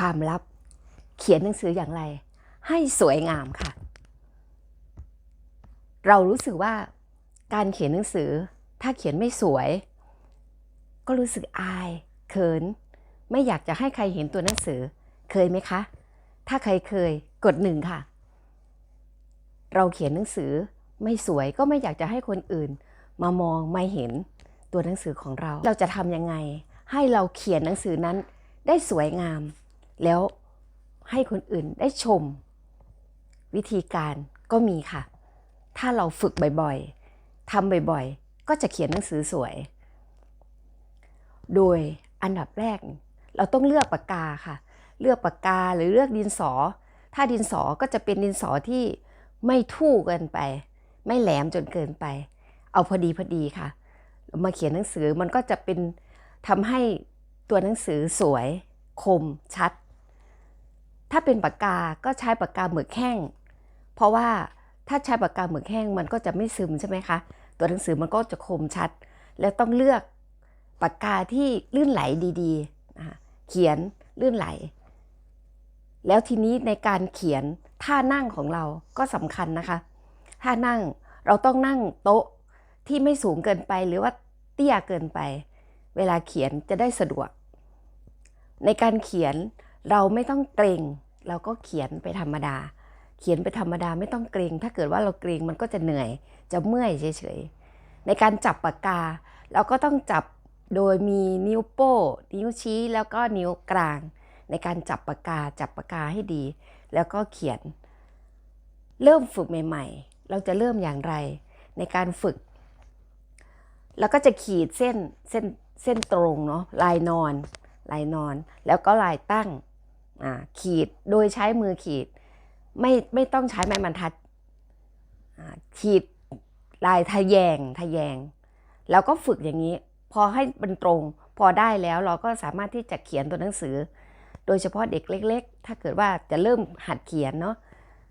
ความลับ เขียนหนังสืออย่างไร ให้สวยงามค่ะ เรารู้สึกว่าการเขียนหนังสือ ถ้าเขียนไม่สวย ก็รู้สึกอาย เขิน ไม่อยากจะให้ใครเห็นตัวหนังสือ เคยไหมคะ ถ้าใครเคยกดหนึ่งค่ะ เราเขียนหนังสือไม่สวยก็ไม่อยากจะให้คนอื่น มามองไม่เห็นตัวหนังสือของเรา เราจะทำยังไง ให้เราเขียนหนังสือนั้นได้สวยงาม แล้วให้คนอื่นได้ชม วิธีการก็มีค่ะ ถ้าเราฝึกบ่อยๆทำบ่อยๆ ก็จะเขียนหนังสือสวย โดยอันดับแรก เราต้องเลือกปากกาค่ะ เลือกปากกาหรือเลือกดินสอ ถ้าดินสอก็จะเป็นดินสอที่ไม่ทู่เกินไป ไม่แหลมจนเกินไป เอาพอดีพอดีค่ะ มาเขียนหนังสือมันก็จะเป็นทำให้ตัวหนังสือสวย คมชัด ถ้าเป็นปากกาก็ใช้ปากกาหมึกแห้ง เพราะว่าถ้าใช้ปากกาหมึกแห้งมันก็จะไม่ซึมใช่ไหมคะ ตัวหนังสือมันก็จะคมชัด แล้วต้องเลือกปากกาที่ลื่นไหลดีๆ เขียนลื่นไหล แล้วทีนี้ในการเขียนท่านั่งของเราก็สำคัญนะคะ ท่านั่งเราต้องนั่งโต๊ะที่ไม่สูงเกินไปหรือว่าเตี้ยเกินไป เวลาเขียนจะได้สะดวก ในการเขียน เราไม่ต้องเกรงเราก็เขียนไปธรรมดา เขียนไปธรรมดาไม่ต้องเกรง ถ้าเกิดว่าเราเกรงมันก็จะเหนื่อย จะเมื่อยเฉยๆ ในการจับปากกา เราก็ต้องจับโดยมีนิ้วโป้ นิ้วชี้แล้วก็นิ้วกลาง ในการจับปากกาจับปากกาให้ดี แล้วก็เขียน เริ่มฝึกใหม่ ๆ เราจะเริ่มอย่างไร ในการฝึก แล้วก็จะขีดเส้นเส้นเส้นตรงเนาะลายนอน ลายนอนแล้วก็ลายตั้ง ขีดโดยใช้มือขีด ไม่ไม่ต้องใช้ไม้บรรทัดขีดลายทะแยงทะแยง แล้วก็ฝึกอย่างนี้ พอให้มันตรง พอได้แล้วเราก็สามารถที่จะเขียนตัวหนังสือ โดยเฉพาะเด็กเล็ก ๆ ถ้าเกิดว่าจะเริ่มหัดเขียนเนาะ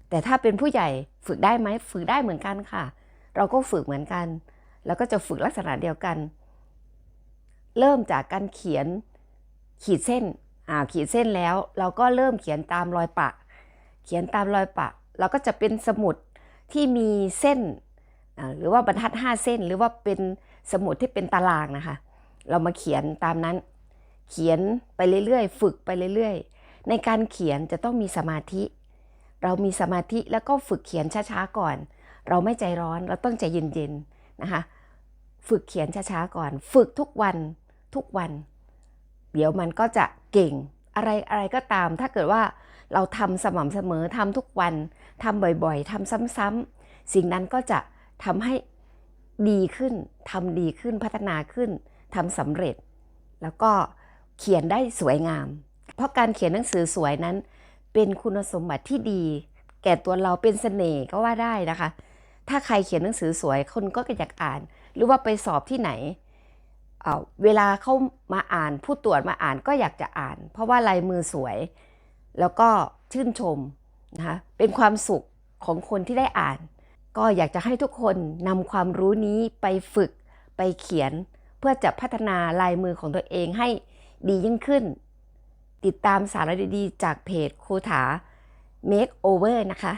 แต่ถ้าเป็นผู้ใหญ่ฝึกได้ไหมฝึกได้เหมือนกันค่ะ เราก็ฝึกเหมือนกัน แล้วก็จะฝึกลักษณะเดียวกัน เริ่มจากการเขียนขีดเส้น อ่าขีดเส้นแล้ว เราก็เริ่มเขียนตามรอยปะ เขียนตามรอยปะ เราก็จะเป็นสมุดที่มีเส้น หรือว่าบรรทัด 5 เส้น หรือว่าเป็นสมุดที่เป็นตารางนะคะ เรามาเขียนตามนั้น เขียนไปเรื่อยๆ ฝึกไปเรื่อยๆ ในการเขียนจะต้องมีสมาธิ เรามีสมาธิแล้วก็ฝึกเขียนช้าๆก่อน เราไม่ใจร้อนเราต้องใจเย็นๆนะคะ ฝึกเขียนช้าๆก่อน ฝึกทุกวันทุกวัน เดี๋ยวมันก็จะ เก่ง อะไรอะไรก็ตาม ถ้าเกิดว่าเราทำสม่ำเสมอทำทุกวันทำบ่อยๆทำซ้ำๆสิ่งนั้นก็จะทำให้ดีขึ้นทำดีขึ้นพัฒนาขึ้นทำสำเร็จ แล้วก็เขียนได้สวยงาม เพราะการเขียนหนังสือสวยนั้น เป็นคุณสมบัติที่ดี แก่ตัวเราเป็นเสน่ห์ก็ว่าได้นะคะ ถ้าใครเขียนหนังสือสวยคนก็อยากอ่าน หรือว่าไปสอบที่ไหน เเวลาเขามาอ่านผู้ตรวจมาอ่านก็อยากจะอ่าน เพราะว่าลายมือสวย แล้วก็ชื่นชมนะคะเป็นความสุขของคนที่ได้อ่าน ก็อยากจะให้ทุกคนนำความรู้นี้ไปฝึกไปเขียน เพื่อจะพัฒนาลายมือของตัวเองให้ดียิ่งขึ้น ติดตามสาระดีๆ จากเพจครูถา Make Over นะคะ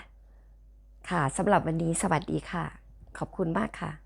ค่ะสำหรับวันนี้สวัสดีค่ะ ขอบคุณมากค่ะ